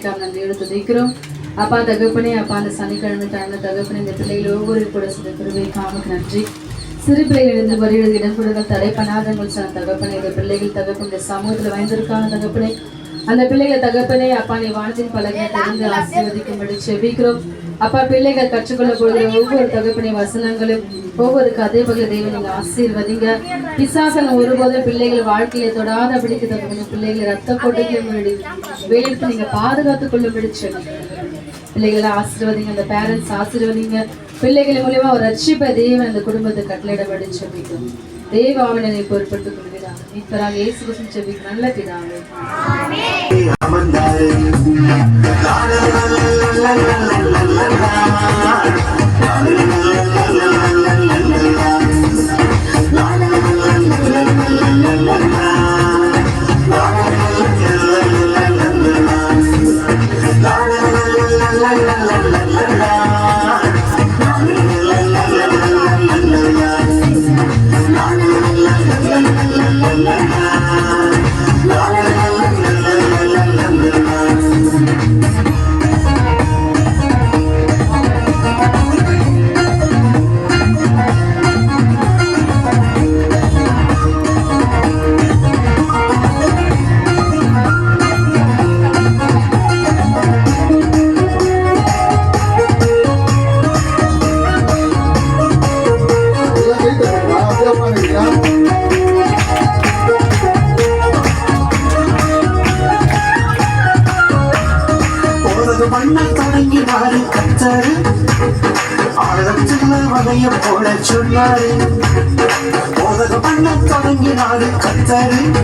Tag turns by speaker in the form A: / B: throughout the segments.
A: கிருபைக்காக நன்றி எடுத்து துதிக்கிறோம் அப்பா தகப்பனே அப்பா அந்த சனிக்கிழமை தாழ்ந்த தகப்பனே இந்த பிள்ளைகள் ஒவ்வொரு கூட சில கிருபைக்காக நன்றி. சிறு பிள்ளைகள் இருந்து வருகிறது இடன்படுகள் தடை பண்ணாதங்கள் சொன்ன தகப்பனே இந்த பிள்ளைகள் தகப்பன் இந்த சமூகத்தில் வாய்ந்திருக்காங்க தகப்பனே. அந்த பிள்ளைகள் தகப்பனே அப்பா நீ வாழ்த்தின் பலகையை தெரிந்து ஆசீர்வதிக்கும்படி செபிக்கிறோம். அப்பா பிள்ளைகள் கற்றுக்கொள்ள போகிற ஒவ்வொரு தகப்பனை வசனங்களும் ஒவ்வொரு கதை பகுதி தெய்வம் நீங்கள் ஆசீர்வதிங்க. பிசாசன் ஒருபோதும் பிள்ளைகள் வாழ்க்கையை தொடாத பிடிக்க தகப்பன பிள்ளைகளை ரத்த கொட்டைகளை வேலைக்கு நீங்க பாதுகாத்துக் கொள்ளும்படி செபிக்கிறோம் பிள்ளைகளை ஆசீர்வதிங்க அந்த பேரண்ட்ஸ் ஆசீர்வதிங்க. பிள்ளைகள் மூலியமா ஒரு ரட்சிப்ப தெய்வம் அந்த குடும்பத்தை கட்டளையிடபடி செபிக்கும் தேவ ஆவணனை பொறுப்படுத்திக் மீட்பராக இயேசு கிறிஸ்து செபிக்கு நல்ல பிதாவே.
B: ஆமென்.
C: பண்ண தொடங்கி வாரு கத்தாரு. ஆழத்துல வதைய போட சொன்னாரு. பண்ண தொடங்கி நாள் கத்தாரு.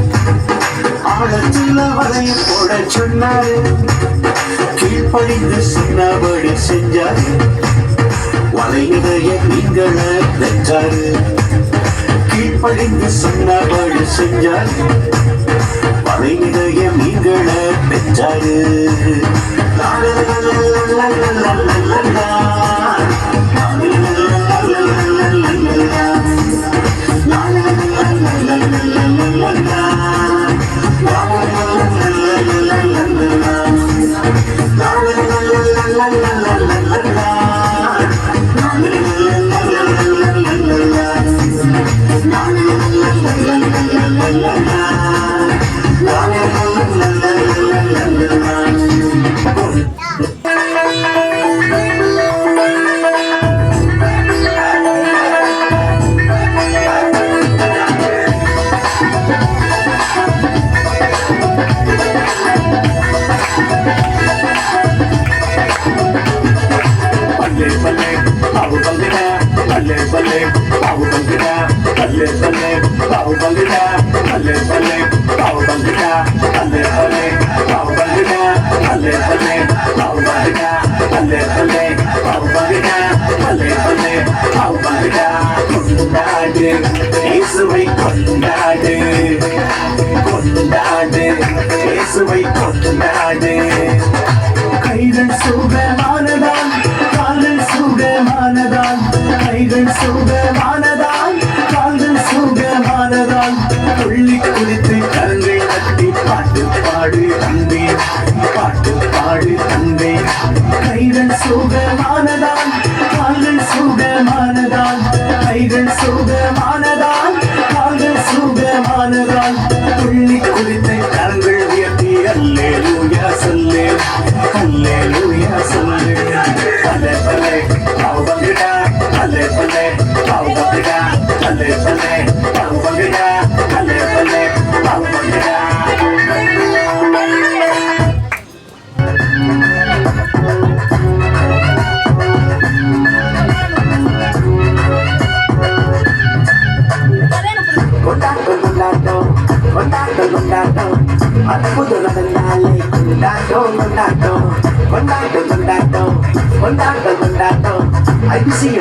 C: ஆழத்துல வகைய போட சொன்னாரு. கீழ்ப்படிந்து சின்னபடி செஞ்சாரு. வலையிடைய நீங்கள வென்றாரு. கீழ்ப்படிந்து சின்னபடி செஞ்சாரு. இதயம் நீங்கள பெற்றாரு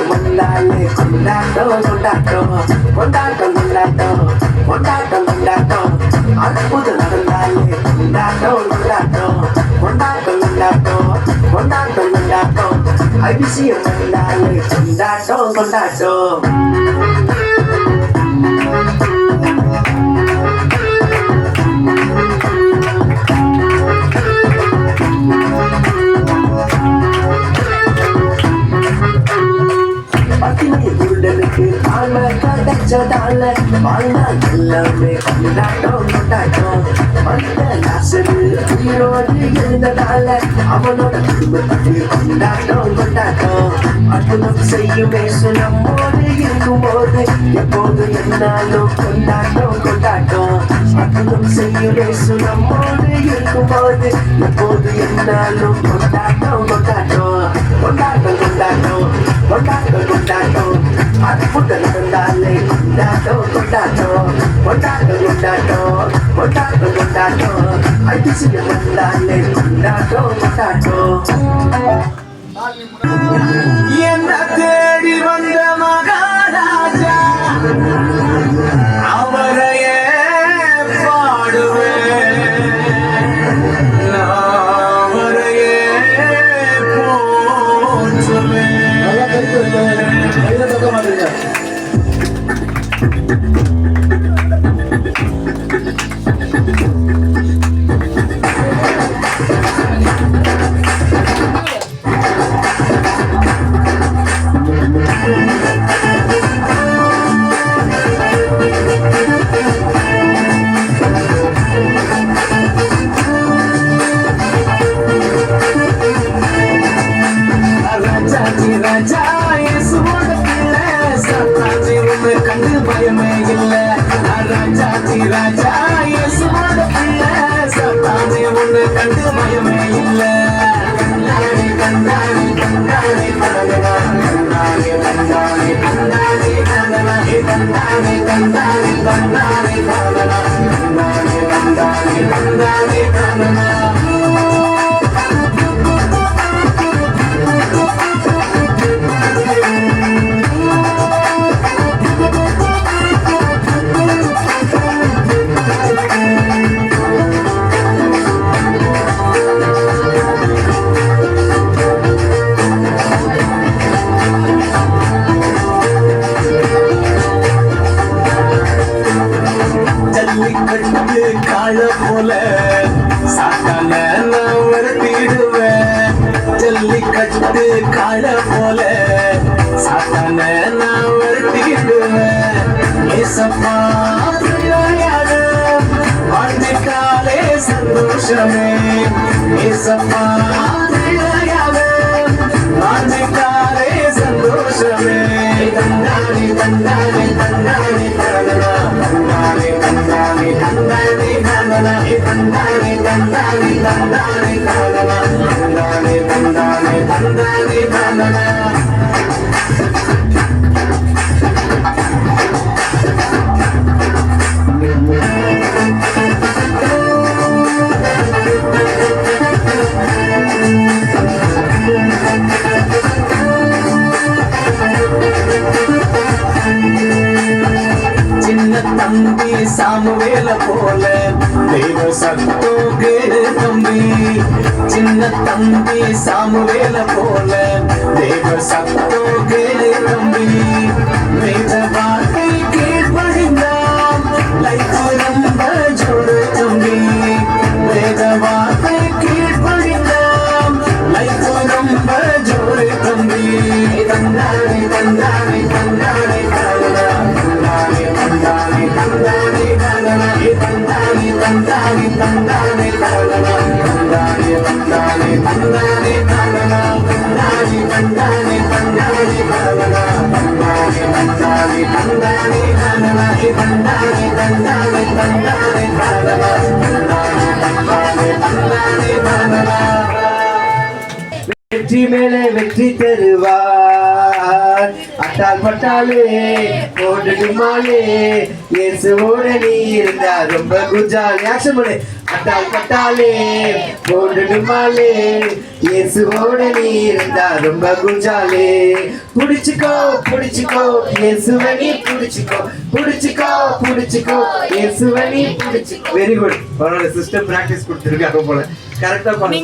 C: அதிசயம் வந்தாலே கொண்டாட்டம் கொண்டாட்டம் கொண்டாட்டம் கொண்டாட்டம் கொண்டாட்டம் கொண்டாட்டம் அற்புதம் நடந்தாலே கொண்டாட்டம் கொண்டாட்டம் கொண்டாட்டம் கொண்டாட்டம் கொண்டாட்டம் கொண்டாட்டம் அதிசயம் வந்தாலே கொண்டாட்டம் கொண்டாட்டம் வாழ்நாள் எல்லாமே கொண்டாட்டம் கொண்டாட்டம் அந்த நாசரு உயிரோடு இருந்ததால அவனோட குடும்பத்துக்கு கொண்டாட்டம் கொண்டாட்டம் அற்புதம் செய்யும் இயேசு நம்மோடு இருக்கும்போது எப்போது என்னாலும் கொண்டாட்டம் கொண்டாட்டம் அற்புதம் செய்யும் இயேசு நம்மோடு இருக்கும்போது எப்போது என்னாலும் கொண்டாட்டம் கொண்டாட்டம். கொண்டாட்டம் கொண்டாட்டம். கொண்டாட்டம் கொண்டாட்டம். அது புட்டல் கொண்டாலே கொண்டாட்டோ கொண்டாட்டோ கொண்டாட்டோ கொண்டாட்டோ கொண்டாட்டோ கொண்டாட்டோ அடிச்சு கொண்டாலே கொண்டாட்டோ கொண்டாட்டோ என்ன தேடி வந்த மகாராஜா? ஜல்லிக்கட்டு கால போல. சாத்தான நான் வருத்திடுவேன் ஜல்லிக்கட்டு கால போல. சாத்தான நான் வருத்திடுவேன் ஏசப்பா வாழ்ந்துட்டாலே சந்தோஷமே. ஏசப்பா சாமுவேல போல தெய்வ சத்தம் தம்பி சின்ன தம்பி சாமுவேல போல தெய்வ சத்தம் தம்பி வேத வெற்றி மேலே வெற்றி தருவார். அட்டால் பட்டாலே ஓடுமாலே இயேசுவோட நீ இருந்தா ரொம்ப குஜால். ஆக்ஷன் பண்ணு அட்டால் பட்டாலே ஓடுமாலே இயேசுவோட நீ இருந்தா ரொம்ப குஜாலே புடிச்சுக்கோ புடிச்சுக்கோ இயேசுவை நீ புடிச்சுக்கோ. புடிச்சுக்கோ புடிச்சுக்கோ இயேசுவை நீ புடிச்சுக்கோ. வெரி குட் அவனோட சிஸ்டம் பிராக்டிஸ் கொடுத்துருக்காங்க போல. கரெக்டா பண்ணு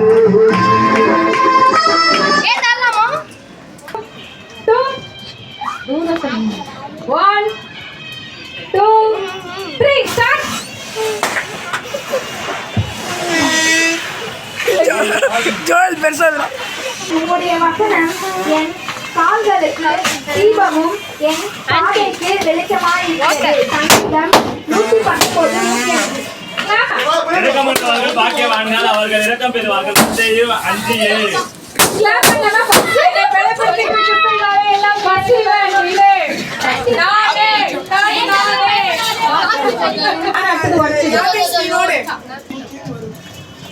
D: உங்களுடைய வசனம் என் கால்களுக்கு தீபமும் என் பாதைக்கு வெளிச்சமாய் இருக்கிறது சங்கீதம் நூற்றி பத்தொன்பது
E: இரக்கமற்றவர்கள் பாக்கியவான்கள் அவர்கள் இரக்கம் பெறுவார்கள். மத்தேயு அஞ்சு ஏழு.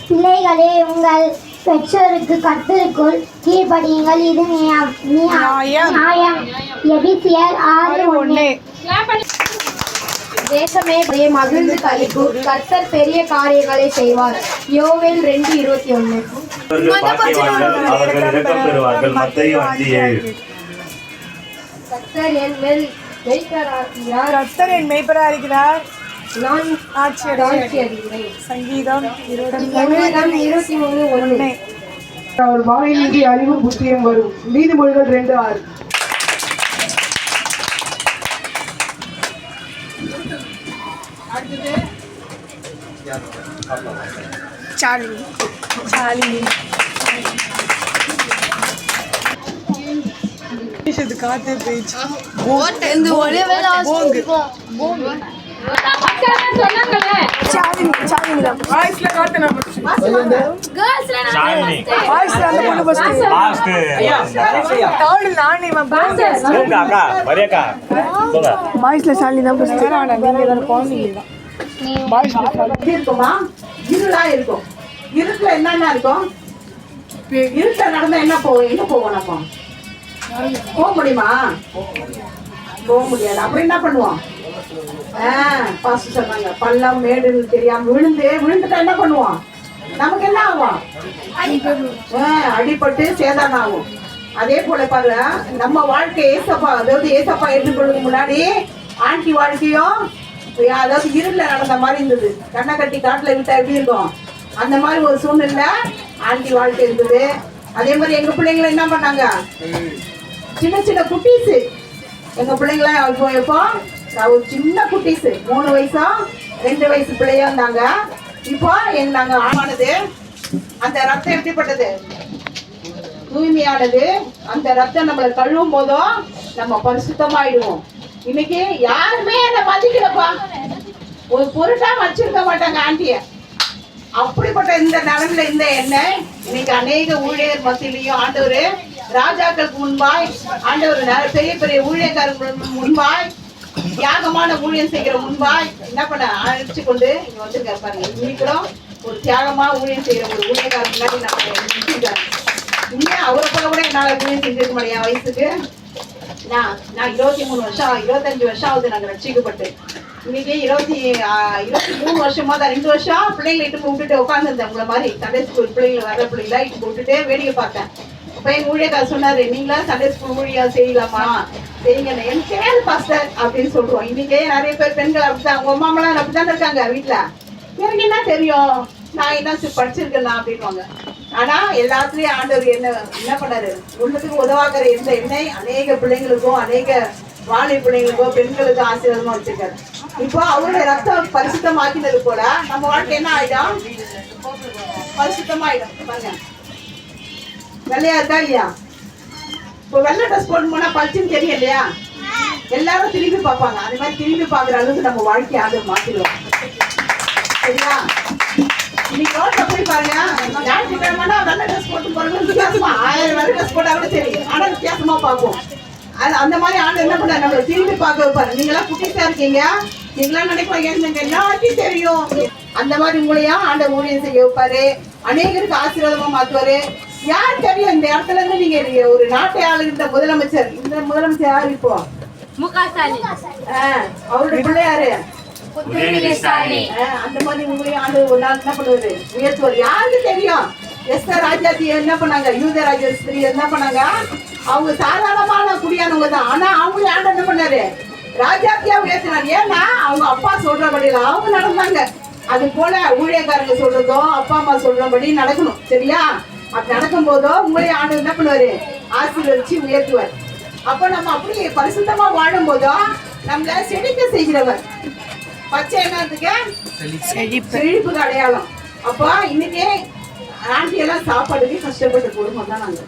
D: பிள்ளைகளே உங்கள் பெற்றோருக்கு கத்தருக்குள் கீழ்ப்படியுங்கள். இது நியா- நியா- நியாயம். எபிசியர் ஆறு ஒன்று.
F: தேசமே மகிழ்ந்து கழிப்பு கர்த்தர் பெரிய காரியங்களை செய்வார். யோவேல் ரெண்டு இருபத்தி
E: ஏழு.
F: கர்த்தர் என் மேல் வைக்கிறார்
G: கர்த்தர் என் மேய்ப்பரா இருக்கிறார்.
F: நான்
G: ஆட்சி
F: ஆட்சி அறிகிறேன்
G: சங்கீதம் இருபத்தி
F: மூணு ஒண்ணு
H: அவர் வாயிலின்றி அறிவும் புத்தியும் வரும். நீதிமொழிகள் ரெண்டு ஆறு.
G: சாலினி. இது காத்து போயிடுச்சு போங்கு.
A: மக்கள்லாம் பாய்ஸ்ல
G: சாலினி தான் ஃபர்ஸ்ட் தான் நீங்க தான் குழந்தைங்க தான்
H: இருக்குமா இருளா இருக்கும் இருட்டுல என்னென்ன இருக்கும் இருட்டுல நடந்தா என்ன போவோம் எங்க போவோம் நம்ம போக முடியுமா? போக முடியாது. அப்புறம் என்ன பண்ணுவோம்? பாஸ்ட் சொன்னாங்க. பள்ளம் மேடுன்னு தெரியாம விழுந்து விழுந்துட்டா என்ன பண்ணுவோம் நமக்கு என்ன ஆகும்? ஆ, அடிபட்டு சேதாரம் ஆகும். அதே போல பாருங்க நம்ம வாழ்க்கை ஏசப்பா அதாவது ஏசப்பா எடுத்துக்கொள்ளுக்கு முன்னாடி ஆண்டி வாழ்க்கையும் அதாவது இருள நடந்த மாதிரி இருந்தது. கண்ணை கட்டி காட்டுல விட்டா எப்படி இருக்கும்? அந்த மாதிரி ஒரு சூழ்நிலை ஆண்டி வாழ்க்கை இருந்தது. அதே மாதிரி எங்க பிள்ளைங்களை என்ன பண்ணாங்க? சின்ன சின்ன குட்டீஸ். எங்க பிள்ளைங்களாம் இப்போ எப்போ? நான் ஒரு சின்ன குட்டீஸ் மூணு வயசா ரெண்டு வயசு பிள்ளையா இருந்தாங்க. இப்போ எங்க நாங்க ஆமானது அந்த ரத்தம் எப்படிப்பட்டது? தூய்மையானது. அந்த ரத்தம் நம்மளை கழுவும் போதும் நம்ம பரிசுத்தமாயிடுவோம். இன்னைக்கு யாருமே என்ன மதிக்கலப்பா. ஒரு பொருட்டா வச்சிருக்க மாட்டாங்க ஆண்டிய. அப்படிப்பட்ட இந்த நிலைமையில இந்த எண்ணெய் இன்னைக்கு அநேக ஊழியர் மத்தியிலையும் ஆண்டவர் ராஜாக்களுக்கு முன்பாய் ஆண்டவர் பெரிய பெரிய ஊழியக்காரங்களுக்கு முன்பாய் தியாகமான ஊழியம் செய்கிற முன்பா என்ன பண்ண அழைச்சு கொண்டு இங்க வந்திருக்காரு பாருங்க. இன்னைக்கும் ஒரு தியாகமா ஊழியம் செய்யற ஒரு ஊழியக்காரர் முன்னாடி நம்ம நிறுத்திருக்காரு அவரை போல கூட என்னால ஊழியம் செஞ்சிருக்க முடியாது என் வயசுக்கு நான் நான் இருபத்தி மூணு வருஷம் இருபத்தஞ்சு வருஷம் ஆகுது நாங்க ரட்சிக்கப்பட்டு இன்னைக்கு இருபத்தி ஆஹ், இருபத்தி மூணு வருஷமா தான் ரெண்டு வருஷம் பிள்ளைங்களை இட்டு கூப்பிட்டுட்டு உட்காந்துருந்தேன் உங்களை மாதிரி சண்டே ஸ்கூல் பிள்ளைங்களை வர பிள்ளைங்களா இட்டு விட்டுட்டு வேடிக்கை பார்த்தேன். அப்ப எங்க ஊழியக்காரர் சொன்னாரு நீங்களா சண்டே ஸ்கூல் ஊழியா செய்யலாமா? செய்யுங்க எனக்கு ஏன் பாஸ்டர் அப்படின்னு சொல்றோம். இன்னைக்கே நிறைய பேர் பெண்கள் அப்படிதான் உங்க அம்மா எல்லாம் அப்படிதான் இருக்காங்க வீட்டுல எனக்கு என்ன தெரியும்? நான் என்ன படிச்சிருக்கலாம் அப்படின்வாங்க ஆனா எல்லாத்துலயும் ஆண்டவர் என்ன என்ன பண்ணாரு? உள்ளத்துக்கு உதவாக்கிற எந்த எண்ணெய் அநேக பிள்ளைங்களுக்கும் அநேக வாழை பிள்ளைங்களுக்கோ பெண்களுக்கும் ஆசீர்வாதமா வச்சிருக்காரு. இப்போ அவருடைய ரத்தம் பரிசுத்தமாக்கினது போல நம்ம வாழ்க்கை என்ன ஆயிடும்? பரிசுத்தமாயிடும். பாருங்க. வெள்ளையா இருக்கா இல்லையா? இப்போ வெள்ளை ட்ரெஸ் போட்டு போனா பளிச்சுன்னு தெரியும் இல்லையா எல்லாரும் திரும்பி பார்ப்பாங்க. அந்த மாதிரி திரும்பி பார்க்குற அளவுக்கு நம்ம வாழ்க்கையை ஆண்டு மாத்திடுவோம் சரியா? இன்னைக்கு ரோட்ல போய் பாருங்க. ஞாயிற்றுக்கிழமைனா வெள்ளை ட்ரெஸ் போட்டு போறது வித்தியாசமா. ஆயிரம் வெள்ளை ட்ரெஸ் போட்டா கூட சரி. ஆனா வித்தியாசமா பார்ப்போம். அது அந்த மாதிரி ஆண்டு என்ன பண்ண? நம்மளை திரும்பி பார்க்க வைப்பாரு. நீங்களாம் குட்டிஸா இருக்கீங்க. நீங்களாம் நினைப்பாங்க எனக்கு எல்லாத்தையும் தெரியும். அந்த மாதிரி உங்களையா ஆண்ட ஊழியம் செய்ய வைப்பாரு. அநேகருக்கு ஆசீர்வாதமா மாத்துவாரு. யார் தெரியும்? இந்த இடத்துல இருந்து நீங்க ஒரு நாட்டை ஆளுகின்ற முதலமைச்சர் இந்த முதலமைச்சர் யார் இப்போ? ஆ, அவருடைய பிள்ளையாரு ஆஹ் அந்த மாதிரி உங்களையும் ஆண்டு ஒரு நாள் என்ன பண்ணுவாரு உயர்த்துவார் யாருக்கு தெரியும்? எஸ்தர் ராஜாத்தி என்ன பண்ணாங்க? யூத ராஜஸ்திரி என்ன பண்ணாங்க? அவங்க சாதாரணமான குடியானவங்க தான். ஆனா அவங்களே ஆண்டு என்ன பண்ணாரு? ராஜாத்தியா உயர்த்தினாங்க ஏன்னா அவங்க அப்பா சொல்றபடியில அவங்க நடந்தாங்க. அது போல ஊழியக்காரங்க சொல்றதோ அப்பா அம்மா சொல்றபடி நடக்கணும். சரியா? அப்படி நடக்கும் போதோ உங்களே ஆண்டு என்ன பண்ணுவாரு? ஆசீர்வதிச்சு உயர்த்துவார். அப்ப நம்ம அப்படி பரிசுத்தமா வாழும் போதோ நம்மள செழிக்க செய்கிறவர். பச்சை என்னத்துக்கு? செழிப்புக்கு அடையாளம். அப்போ இன்னைக்கு ஆண்டி எல்லாம் சாப்பாடுக்கு கஷ்டப்பட்ட குடும்பம் தான் நாங்க.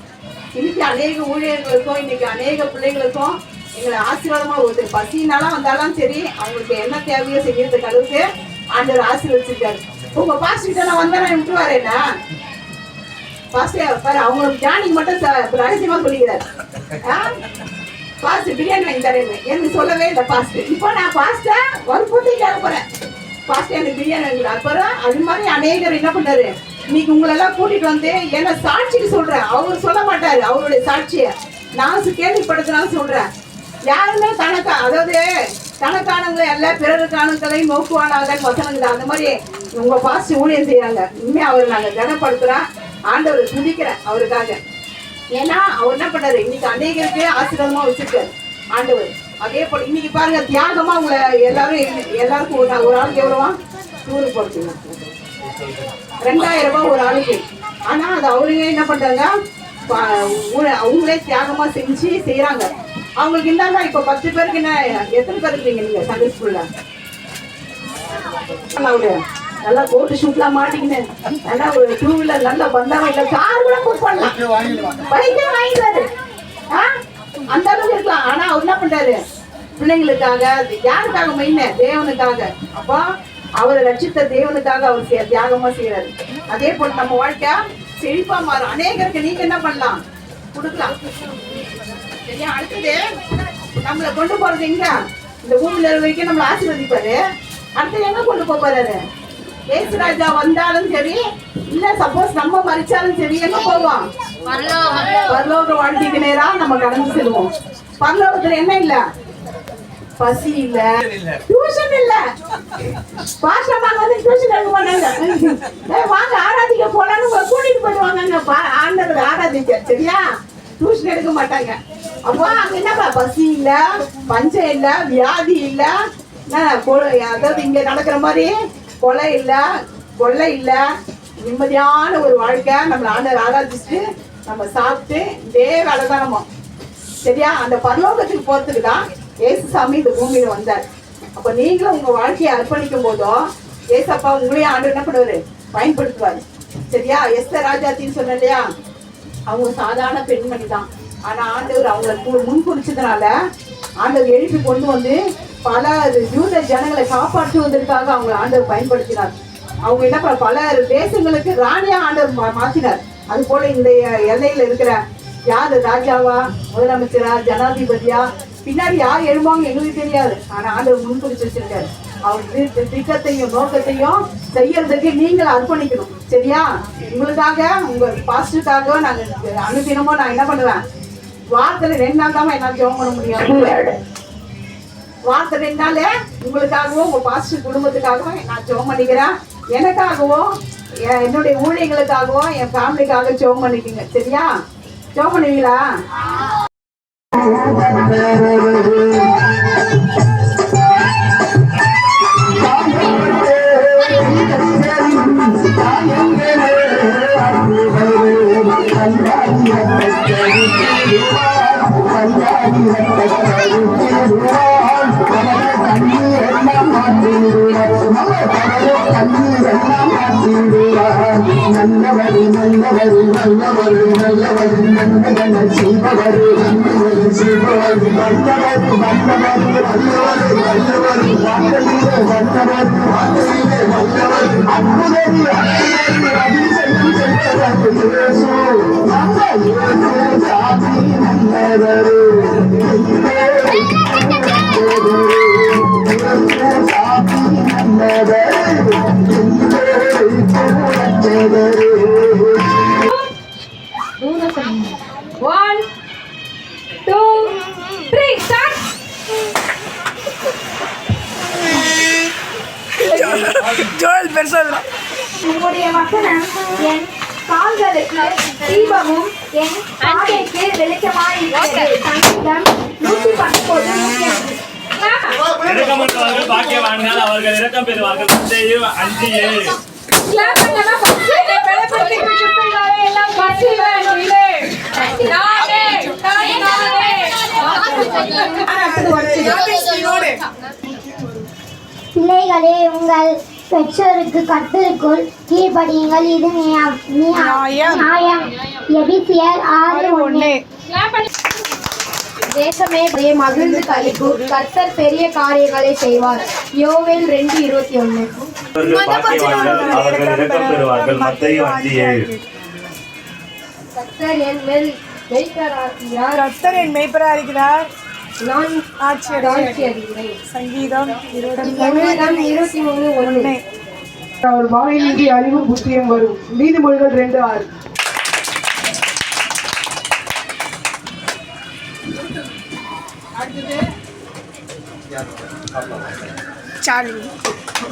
H: இன்னைக்கு அநேக ஊழியர்களுக்கும் இன்னைக்கு அநேக பிள்ளைங்களுக்கும் எங்களை ஆசீர்வாதமா ஒரு பசினாலும் வந்தாலும் சரி அவங்களுக்கு என்ன தேவையோ செய்யறதுக்கு அளவுக்கு ஆண்டவர் ஆசீர்வச்சிருக்காரு உங்க பாஸ்டர் நான் வந்தா நான் விட்டுவாரு என்ன? பாஸ்டர் பாரு அவங்களுக்கு ஜானிக்கு மட்டும் ரகசியமா சொல்லிக்கிறாரு. ஆ? பாஸ்ட் பிரியாணி வாங்கி தரேன் எனக்கு சொல்லவே இல்லை பாஸ்ட் இப்போ நான் பாஸ்ட்டை வற்புறுத்தி கேட்க போறேன். பாஸ்ட் எனக்கு பிரியாணி வாங்கி அப்புறம் அது மாதிரி அநேகர் என்ன பண்ணாரு இன்னைக்கு உங்களெல்லாம் கூட்டிட்டு வந்து என்ன சாட்சிக்கு சொல்றேன். அவர் சொல்ல மாட்டாரு அவருடைய சாட்சியை. நான் சு- கேள்விப்படுத்தினாலும் சொல்றேன். யாருமே தனக்கா அதாவது கணக்கானவங்களை எல்லாம் பிறருக்கானங்களையும் நோக்குவானாங்க வசனங்கள். அந்த மாதிரி உங்க பாஸ்ட் ஊழியம் செய்யறாங்க இனிமே அவர் நாங்கள் கனப்படுத்துறோம் ஆண்டவர் துதிக்கிறேன் அவருக்காக. ஏன்னா அவர் என்ன பண்ணாரு? இன்னைக்கு அநேகருக்கு ஆசீர்வாதமா வச்சிருக்காரு. ஆண்டவர். அதே போல இன்னைக்கு பாருங்க தியாகமா உங்களை எல்லாரும் எல்லாருக்கும் ஒரு ஒரு ஆளுக்கு எவ்வளவா? நூறு போடுறீங்க ரெண்டாயிரம் ரூபாய் ஒரு ஆளுக்கு. ஆனா அது அவருங்க என்ன பண்றாங்க அவங்களே தியாகமா செஞ்சு செய்யறாங்க அவங்களுக்கு இருந்தாலும் இப்ப பத்து பேருக்கு என்ன எத்தனை பேர் இருக்கீங்க நீங்க சண்டே ஸ்கூல்ல நல்லா கோட்டு ஷூட்லாம் மாட்டிக்கின்னு நல்லா ஒரு டூ வீலர் நல்லா வந்தாங்க இல்ல கார் கூட புக் பண்ணலாம். பைக்கே வாங்கிடுறாரு ஆ? அந்த அளவுக்கு இருக்கலாம். ஆனா அவர் என்ன பண்றாரு? பிள்ளைங்களுக்காக யாருக்காக மெயின் தேவனுக்காக. அப்போ அவரை ரட்சித்த தேவனுக்காக அவர் தியாகமா செய்யறாரு அதே போல நம்ம வாழ்க்கை செழிப்பா மாறும். அநேகருக்கு நீங்க என்ன பண்ணலாம்? கொடுக்கலாம். சரியா? அடுத்தது நம்மளை கொண்டு போறது எங்க? இந்த பூமியில வரைக்கும் நம்மளை ஆசீர்வதிப்பாரு. அடுத்து எங்க கொண்டு போறாரு? ஏசுராஜா வந்தாலும் சரி இல்ல சப்போஸ் நம்ம மறிச்சாலும் சரி எங்க போவோம்? பரலோக வாழ்க்கைக்கு நேரா நம்ம கடந்து செல்வோம். பரலோகத்துல என்ன இல்ல? பசி இல்ல. டியூஷன் இல்ல. பாஸ்டர் வந்து டியூஷன் எடுக்க மாட்டாங்க ஏ வாங்க ஆராதிக்க போலான்னு உங்களை கூட்டிட்டு போயிடுவாங்க ஆண்டவர் ஆராதிக்க சரியா? டியூஷன் எடுக்க மாட்டாங்க. அப்போ அங்க என்னப்பா பசி இல்ல பஞ்சம் இல்ல வியாதி இல்ல? அதாவது இங்க நடக்கிற மாதிரி கொலை இல்லை கொள்ளை இல்லை. நிம்மதியான ஒரு வாழ்க்கை. நம்மளை ஆண்டவர் ஆராதிச்சுட்டு நம்ம சாப்பிட்டு இதே வேலை தான் நம்ம. சரியா? அந்த பரலோகத்துக்கு போகிறதுக்கு தான் ஏசுசாமி இந்த பூமியில் வந்தார். அப்போ நீங்களும் உங்கள் வாழ்க்கையை அர்ப்பணிக்கும் போதோ ஏசப்பா உங்களையும் ஆண்டு என்ன பண்ணுவார்? பயன்படுத்துவார். சரியா? எஸ்த ராஜாத்தின்னு சொன்ன இல்லையா? அவங்க சாதாரண பெண்மணி தான். ஆனால் ஆண்டவர் அவங்களை முன் குறிச்சதுனால ஆண்டவர் எழுப்பி கொண்டு வந்து பல யூத ஜனங்களை காப்பாற்றுவதற்காக அவங்க ஆண்டவர் பயன்படுத்தினார். அவங்க என்ன பல தேசங்களுக்கு ராணியா ஆண்டவர் மா- மாத்தினார். அது போல இந்த எல்லையில இருக்கிற யாரு? ராஜாவா? முதலமைச்சரா? ஜனாதிபதியா? பின்னாடி யார் எழுவாங்க எங்களுக்கு தெரியாது. ஆனா ஆண்டவர் முன்குறிச்சு வச்சிருக்காரு. அவர் திட்டத்தையும் நோக்கத்தையும் செய்யறதுக்கு நீங்கள் அர்ப்பணிக்கணும். சரியா? உங்களுக்காக உங்க பாஸ்டுக்காக நாங்க அனுதினமும் நான் என்ன பண்ணுவேன்? வாரத்துல ரெண்டு நாள் தான் என்னால் ஜோம் பண்ண முடியும். வாசனைனாலே உங்களுக்காகவும் உங்க பாஸ்டர் குடும்பத்துக்காகவும் நான் ஜோம் பண்ணிக்கிறேன். எனக்காகவும் என் என்னுடைய ஊழியர்களுக்காகவும் என் ஃபேமிலிக்காக ஜோம் பண்ணிக்கோங்க சரியா? ஜோம் பண்ணுவீங்களா?
B: நல்லவரு நல்லவரு நல்லவரு நல்லவரு நன்மைகள் செய்பவரு நன்மைகள் செய்பவரு வல்லவரு வல்லவரு வல்லவரு வல்லவரு வார்த்தையிலே வல்லவரு வார்த்தையிலே வல்லவரு அற்புதரு அற்புதரு அதிசயம் செய்பவரு இயேசு நம்ம இயேசு சாமி நல்லவரு சாமி நல்லவரு
F: one two three start
G: Joel பெருசா இருக்கிறான்.
D: உங்களுடைய வசனம் என் கால்களுக்கு தீபமும் என் பாதைக்கு வெளிச்சமாய் இருக்கிறது சங்கீதம் நூற்றி பத்தொன்பது.
E: இறக்கமற்றவர்கள் பாக்கியவான்கள் அவர்கள் இரக்கம் பெறுவார்கள். மத்தேயு அஞ்சு ஏழு
F: கிளாப் பண்ணுங்க ஃபர்ஸ்ட் பெலப்பட்டி கிறிஸ்துவாலே எல்லாம் பசிவன் இலே நானே நானே
D: பிள்ளைகளே உங்கள் பெற்றோருக்கு கத்தருக்குள் கீழ்ப்படியுங்கள். இது நியாயம்.
G: நியாயம்.
D: நியாயம். எபிசியர் ஆறு ஒன்று.
F: தேசமே அப்படியே மகிழ்ந்து கழிப்பு கர்த்தர் பெரிய காரியங்களை செய்வார். யோவேல் ரெண்டு இருபத்தி
E: ஏழு.
F: கர்த்தர் என் மேல் வைக்கிறார்
G: கர்த்தர் என் மேய்ப்பரா இருக்கிறார்.
F: நான்
G: ஆட்சியர்
F: தாழ்ச்சி அடைகிறேன்
G: சங்கீதம் இருபத்தி
F: மூணு ஒண்ணு.
H: அவர் வாயிலின்றி அறிவும் புத்தியும் வரும். நீதிமொழிகள் ரெண்டு ஆறு.
G: சாலி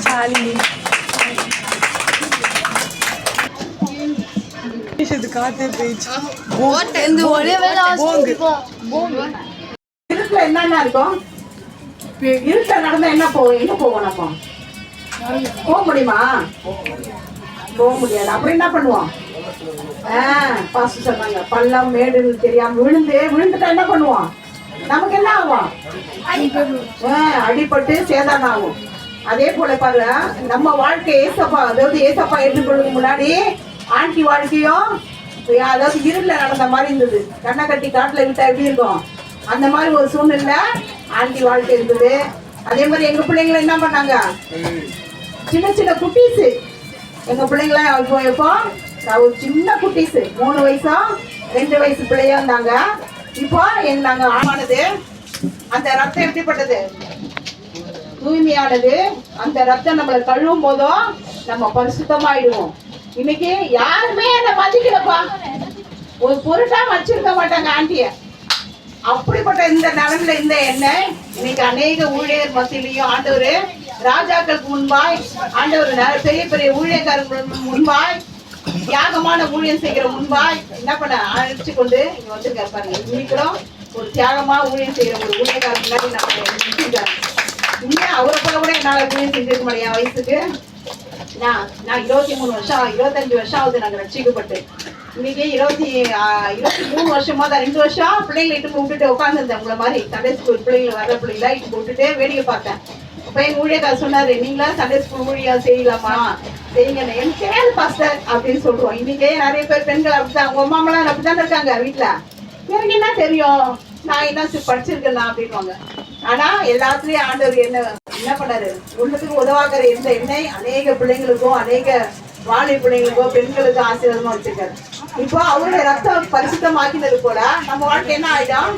G: சாலி இது காத்தே போயிடுச்சு போங்கு.
H: இருட்டுல என்னென்ன இருக்கும்? இருட்டுல நடந்தா என்ன போகும்? எங்க போவோம் நம்ம போக முடியுமா? போக முடியாது. அப்புறம் என்ன பண்ணுவோம்? பாஸ்ட் சொன்னாங்க. பள்ளம் மேடுன்னு தெரியாம விழுந்து விழுந்துட்டா என்ன பண்ணுவோம்? நமக்கு என்ன ஆகும் ஆ, அடிபட்டு சேதான் ஆகும் அதே போல பாருங்க நம்ம வாழ்க்கை ஏசப்பா அதாவது ஏசப்பா ஏற்றுக்கொள்ளுக்கு முன்னாடி ஆண்டி வாழ்க்கையும் அதாவது இருள நடந்த மாதிரி இருந்தது. கண்ணை கட்டி காட்டுல விட்டா எப்படி இருக்கும்? அந்த மாதிரி ஒரு சூழ்நிலை ஆண்டி வாழ்க்கை இருந்தது. அதே மாதிரி எங்க பிள்ளைங்களை என்ன பண்ணாங்க? சின்ன சின்ன குட்டீஸ். எங்க பிள்ளைங்களாம் இப்போ எப்போ? ஒரு சின்ன குட்டீஸ். மூணு வயசா ரெண்டு வயசு பிள்ளையா இருந்தாங்க. இப்போ எங்க நாங்க ஆமானது அந்த ரத்தம் எப்படிப்பட்டது? தூய்மையானது. அந்த ரத்தம் நம்மளை கழுவும் போதும் நம்ம பரிசுத்தமாயிடுவோம். இன்னைக்கு யாருமே என்ன மதிக்கலப்பா. ஒரு பொருட்டா வச்சிருக்க மாட்டாங்க ஆண்டிய. அப்படிப்பட்ட இந்த நிலைமையில இந்த எண்ணெய் இன்னைக்கு அநேக ஊழியர் மத்தியிலையும் ஆண்டவர் ராஜாக்களுக்கு முன்பாய் ஆண்டவர் பெரிய பெரிய ஊழியக்காரங்களுக்கு முன்பாய் தியாகமான ஊழியம் செய்கிற முன்பாய் என்ன பண்ண அழைச்சு கொண்டு இங்க வந்திருக்காரு பாருங்க. இன்னைக்கும் ஒரு தியாகமா ஊழியம் செய்யற ஒரு ஊழியக்காரர் முன்னாடி நம்ம இன்னும் அவரை போல கூட என்னால ஊழியம் செஞ்சிருக்க முடியும். என் வயசுக்கு நான் நான் இருபத்தி மூணு வருஷம் இருபத்தஞ்சு வருஷம் ஆகுது நாங்க ரட்சிக்கப்பட்டு. இன்னைக்கு இருபத்தி இருபத்தி மூணு வருஷமா தான் ரெண்டு வருஷம் பிள்ளைங்களை இட்டு விட்டுட்டு உட்காந்துருந்தேன் உங்களை மாதிரி சண்டே ஸ்கூல் பிள்ளைங்களை வர பிள்ளைங்களா இட்டு விட்டுட்டு வேடிக்கை பார்த்தேன். பையன் ஊழியக்கார சொன்னாரு நீங்களா சண்டே ஸ்கூல் ஊழியா செய்யலாமா? செய்யுங்க என் கேள் பாஸ்டர் அப்படின்னு சொல்றோம். இன்னைக்கே நிறைய பேர் பெண்கள் அப்படிதான் உங்க அம்மா அப்படிதான் இருக்காங்க வீட்டுல எனக்கு என்ன தெரியும்? நான் என்ன படிச்சிருக்கேன் அப்படின்வாங்க ஆனா எல்லாத்துலயும் ஆண்டவர் என்ன என்ன பண்ணாரு? உள்ளத்துக்கு உதவாகிற இந்த எண்ணெய் அநேக பிள்ளைங்களுக்கும் அநேக வாழை பிள்ளைங்களுக்கோ பெண்களுக்கு ஆசீர்வாதமா வச்சிருக்காரு. இப்போ அவருடைய ரத்தம் பரிசுத்தமாக்கினது போல நம்ம வாழ்க்கை என்ன ஆயிடும்?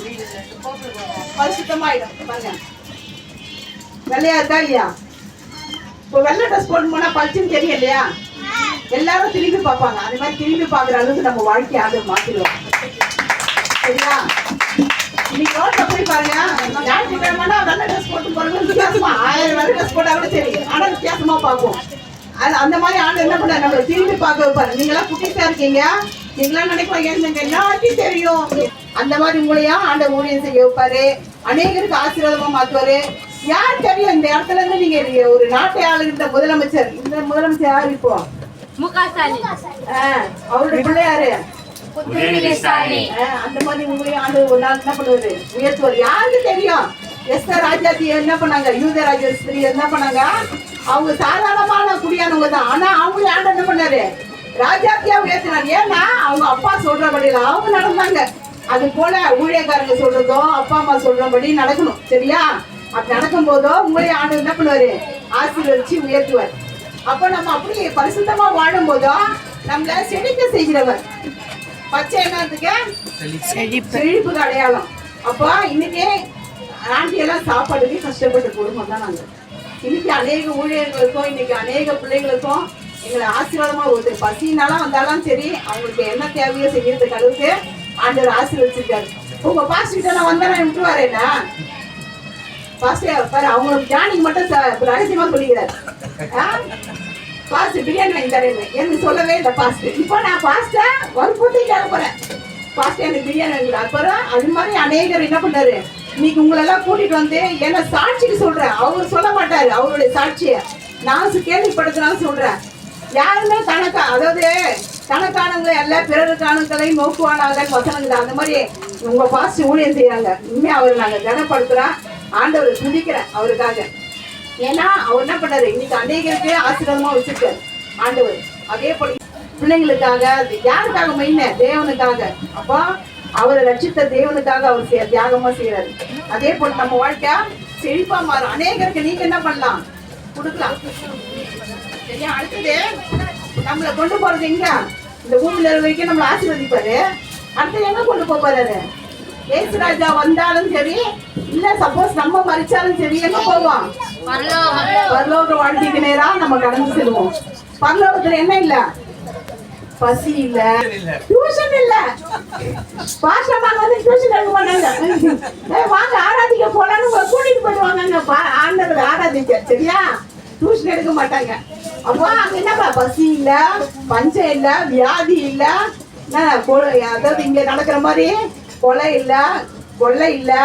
H: பரிசுத்தமாயிடும். பாருங்க. வெள்ளையா இருக்கா இல்லையா இப்போ வெள்ளை ட்ரெஸ் போட்டு போனால் பளிச்சுன்னு தெரியும் இல்லையா எல்லாரும் திரும்பி பார்ப்பாங்க. அந்த மாதிரி திரும்பி பார்க்குற அளவுக்கு நம்ம வாழ்க்கையை ஆண்டு மாற்றிடுவோம் சரியா? இன்னைக்கு ரோட்ல போய் பாருங்க. ஞாயிற்றுக்கிழமைனா வெள்ளை ட்ரெஸ் போட்டு போறது வித்தியாசமா ஆயிரம் வெள்ளை ட்ரெஸ் போட்டா கூட சரி. ஆனால் வித்தியாசமா பார்ப்போம். அது அந்த மாதிரி ஆண்டு என்ன பண்ண நம்மளை திரும்பி பார்க்க வைப்பாரு. நீங்களாம் குட்டிஸா இருக்கீங்க. நீங்களாம் நினைப்பாங்க எனக்கு எல்லாத்தையும் தெரியும்? அந்த மாதிரி உங்களையா ஆண்ட ஊழியம் செய்ய வைப்பாரு. அநேகருக்கு ஆசீர்வாதமா மாத்துவாரு. யார் தெரியும்? இந்த இடத்துல இருந்து நீங்க ஒரு நாட்டை ஆளுகின்ற முதலமைச்சர் இந்த முதலமைச்சர் யார் இப்போ? ஆ, அவருடைய பிள்ளையாரு அந்த மாதிரி உங்களையும் ஆண்டு ஒரு நாள் என்ன பண்ணுவாரு உயர்த்துவார். யாருக்கு தெரியும்? எஸ்தர் ராஜாத்தி என்ன பண்ணாங்க? யூத ராஜஸ்திரி என்ன பண்ணாங்க? அவங்க சாதாரணமான குடியானவங்க தான். ஆனா அவங்களே ஆண்டு என்ன பண்ணாரு? ராஜாத்தியா உயர்த்தினாங்க ஏன்னா அவங்க அப்பா சொல்றபடியில அவங்க நடந்தாங்க. அது போல ஊழியக்காரங்க சொல்றதும் அப்பா அம்மா சொல்றபடி நடக்கணும். சரியா? அப்படி நடக்கும் போதோ உங்களையும் ஆண்டு என்ன பண்ணுவாரு? ஆசீர்வதிச்சு உயர்த்துவார். அப்ப நம்ம அப்படி பரிசுத்தமா வாழும் போதோ நம்மள செழிக்க செய்கிறவர். பச்சை என்னத்துக்கு செழிப்புக்கு அடையாளம். அப்போ இன்னைக்கு ஆண்டி எல்லாம் சாப்பாடுக்கு கஷ்டப்பட்ட குடும்பம் தான் நாங்க. இன்னைக்கு அநேக ஊழியர்களுக்கும் இன்னைக்கு அநேக பிள்ளைங்களுக்கும் எங்களை ஆசீர்வாதமா ஒருத்தர் பசினாலும் வந்தாலும் சரி அவங்களுக்கு என்ன தேவையோ செய்யறதுக்கு அளவுக்கு ஆண்டவர் ஆசீர்வதிச்சிருக்காரு. உங்க பாஸ்ட் நான் வந்தா விட்டுருவாரு என்ன பாரு அவங்களுக்கு ஜானிக்கு மட்டும் ரகசியமா சொல்லிக்கிறாரு. ஆ? பாஸ்ட் பிரியாணி வாங்கி தரேன் எனக்கு சொல்லவே இல்லை பாஸ்ட் இப்போ நான் பாஸ்டா வற்புறுத்தி கேட்க போறேன். பாஸ்ட் எனக்கு பிரியாணி வாங்கி அப்புறம் அது மாதிரி அநேகர் என்ன பண்ணாரு இன்னைக்கு உங்களெல்லாம் கூட்டிட்டு வந்து என்ன சாட்சிக்கு சொல்றேன். அவர் சொல்ல மாட்டாரு அவருடைய சாட்சியை. நான் கேள்விப்படுத்தினாலும் சொல்றேன். யாருமே தனக்கா அதாவது கணக்கானவங்களை அல்ல பிறருக்கானங்களை நோக்குவானார்கள் வசனங்கள் அந்த மாதிரி உங்க பாஸ்ட் ஊழியம் செய்யறாங்க இனிமே அவர் நாங்கள் கனப்படுத்துறோம். ஆண்டவரை துதிக்கிறேன் அவருக்காக. ஏன்னா அவர் என்ன பண்ணாரு? இன்னைக்கு அநேகருக்கு ஆசீர்வாதமா வச்சிருக்காரு ஆண்டவர். அதே போல பிள்ளைங்களுக்காக யாருக்காக மெயின தேவனுக்காக. அப்போ அவரை ரட்சித்த தேவனுக்காக அவர் செய்ய தியாகமா செய்யறாரு அதே போல நம்ம வாழ்க்கை செழிப்பா மாறும் அநேகருக்கு நீங்க என்ன பண்ணலாம்? கொடுக்கலாம். சரியா? அடுத்தது நம்மளை கொண்டு போறது எங்க? இந்த பூமியில வரைக்கும் நம்மளை ஆசீர்வதிப்பாரு. அடுத்து எங்க கொண்டு போறாரு? ஏசு ராஜா வந்தாலும் சரி இல்ல சப்போஸ் நம்ம மறிச்சாலும் சரி எங்க போவோம்? பரலோக வாழ்க்கைக்கு நேரா நம்ம கடந்து செல்வோம். பரலோகத்துல என்ன இல்ல? பசி இல்ல. டியூஷன் இல்ல. பாஸ்டர்மா வந்து டியூஷன் எடுக்க மாட்டாங்க. வாங்க ஆராதிக்க போலான்னு உங்களை கூட்டிட்டு போயிடுவாங்க ஆண்டவர் ஆராதிக்க சரியா? டியூஷன் எடுக்க மாட்டாங்க. அப்போ அங்க என்னப்பா? பசி இல்ல பஞ்சம் இல்ல வியாதி இல்ல. அதாவது இங்க நடக்கிற மாதிரி கொலை இல்லை கொள்ளை இல்லை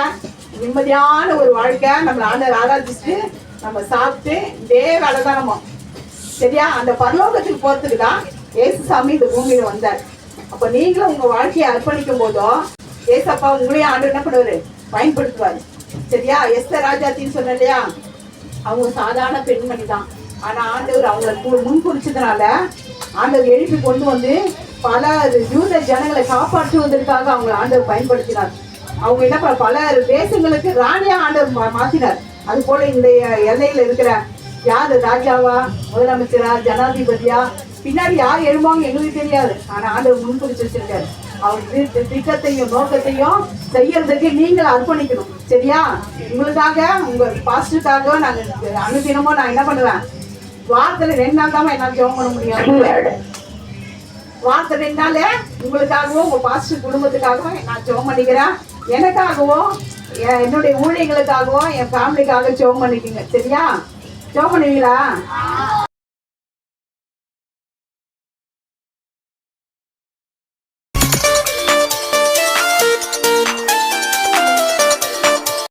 H: நிம்மதியான ஒரு வாழ்க்கை நம்மளை ஆண்டவர் ஆராதிச்சுட்டு நம்ம சாப்பிட்டு இதே வேலை தான் நம்ம. சரியா? அந்த பரலோகத்துக்கு போகிறதுக்கு தான் ஏசுசாமி இந்த பூமியில் வந்தார். அப்போ நீங்களும் உங்கள் வாழ்க்கையை அர்ப்பணிக்கும் போதும் ஏசப்பா உங்களையும் ஆண்டு என்ன பண்ணுவார்? பயன்படுத்துவார். சரியா? எஸ்தர் ராஜாத்தின்னு சொன்ன இல்லையா? அவங்க சாதாரண பெண்மணி தான். ஆனால் ஆண்டவர் அவங்களை கு- முன் குறிச்சதுனால ஆண்டவர் எழுப்பி கொண்டு வந்து பல யூத ஜனங்களை காப்பாற்றுவதற்காக அவங்க ஆண்டவர் பயன்படுத்தினார். அவங்க என்ன பல தேசங்களுக்கு ராணியா ஆண்டவர் மா- அது போல இந்த எல்லையில இருக்கிற யார்? ராஜாவா? முதலமைச்சரா? ஜனாதிபதியா? பின்னாடி யார் எழுவாங்க எங்களுக்கு தெரியாது. ஆனா ஆண்டவர் முன்குறிச்சு வச்சிருக்காரு. அவர் திட்டத்தையும் நோக்கத்தையும் செய்யறதுக்கு நீங்கள் அர்ப்பணிக்கணும். சரியா? உங்களுக்காக உங்க பாஸ்டுக்காக நாங்க அனுதினமும் நான் என்ன பண்ணுவேன்? வாரத்துல ரெண்டு நாள் தான் என்னால் ஜெபம் பண்ண முடியும். வார்த்தை ரெண்டு நாள் உங்களுக்காகவும் உங்க பாஸ்டர் குடும்பத்துக்காகவும் நான் ஜோம் பண்ணிக்கிறேன். எனக்காகவும் என் என்னுடைய ஊழியர்களுக்காகவும் என் ஃபேமிலிக்காக ஜோம் பண்ணிக்கோங்க. சரியா? ஜோம் பண்ணுவீங்களா?